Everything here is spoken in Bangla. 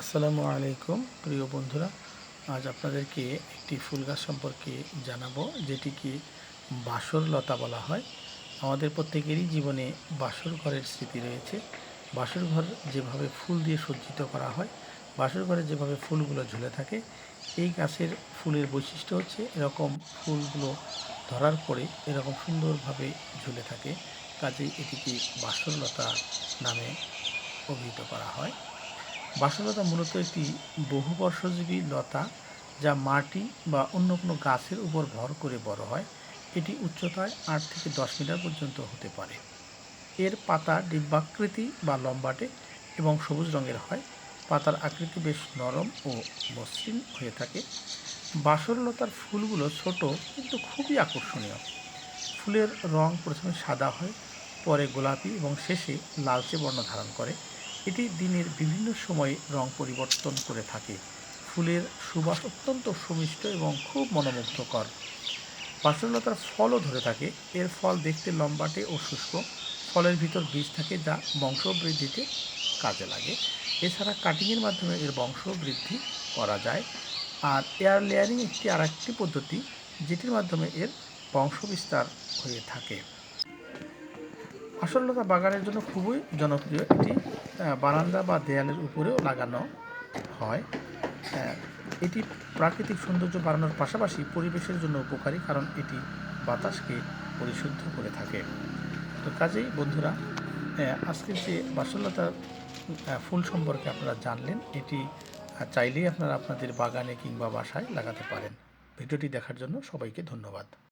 আসসালামু আলাইকুম, প্রিয় বন্ধুরা। আজ আপনাদেরকে একটি ফুল গাছ সম্পর্কে জানাব যেটিকে বাসর লতা বলা হয়। আমাদের প্রত্যেকেরই জীবনে বাসর ঘরের স্মৃতি রয়েছে। বাসর ঘর যেভাবে ফুল দিয়ে সজ্জিত করা হয়, বাসর ঘরে যেভাবে ফুলগুলো ঝুলে থাকে, এই গাছের ফুলের বৈশিষ্ট্য হচ্ছে এরকম ফুলগুলো ধরার পরে এরকম সুন্দরভাবে ঝুলে থাকে। কাজেই এটিকে বাসরলতা নামে অভিহিত করা হয়। বাসলতা মূলত একটি বহুবর্ষজীবী লতা যা মাটি বা অন্য কোনো গাছের উপর ভর করে বড় হয়। এটি উচ্চতায় আট থেকে দশ মিটার পর্যন্ত হতে পারে। এর পাতা ডিম্বাকৃতি বা লম্বাটে এবং সবুজ রঙের হয়। পাতার আকৃতি বেশ নরম ও মসৃণ হয়ে থাকে। বাসরলতার ফুলগুলো ছোট কিন্তু খুবই আকর্ষণীয়। ফুলের রং প্রথমে সাদা হয়, পরে গোলাপি এবং শেষে লালচে বর্ণ ধারণ করে। এটি দিনের বিভিন্ন সময়ে রং পরিবর্তন করে থাকে। ফুলের সুবাস অত্যন্ত সুমিষ্ট এবং খুব মনোমুগ্ধকর। বাসরলতার ফলও ধরে থাকে। এর ফল দেখতে লম্বাটে ও শুষ্ক। ফলের ভিতর বীজ থাকে যা বংশবৃদ্ধিতে কাজে লাগে। এছাড়া কাটিংয়ের মাধ্যমে এর বংশবৃদ্ধি করা যায়। আর এয়ার লেয়ারিং একটি আর একটি পদ্ধতি, যেটির মাধ্যমে এর বংশবিস্তার হয়ে থাকে। আসলতা বাগানের জন্য খুবই জনপ্রিয়। এটি বারান্দা বা দেয়ালের উপরেও লাগানো হয়। এটি প্রাকৃতিক সৌন্দর্য বাড়ানোর পাশাপাশি পরিবেশের জন্য উপকারী কারণ এটি বাতাসকে পরিশুদ্ধ করে থাকে। তো কাজেই বন্ধুরা আজকের যে বাসলতার ফুল সম্পর্কে আপনারা জানলেন, এটি চাইলেই আপনারা আপনাদের বাগানে কিংবা বাসায় লাগাতে পারেন। ভিডিওটি দেখার জন্য সবাইকে ধন্যবাদ।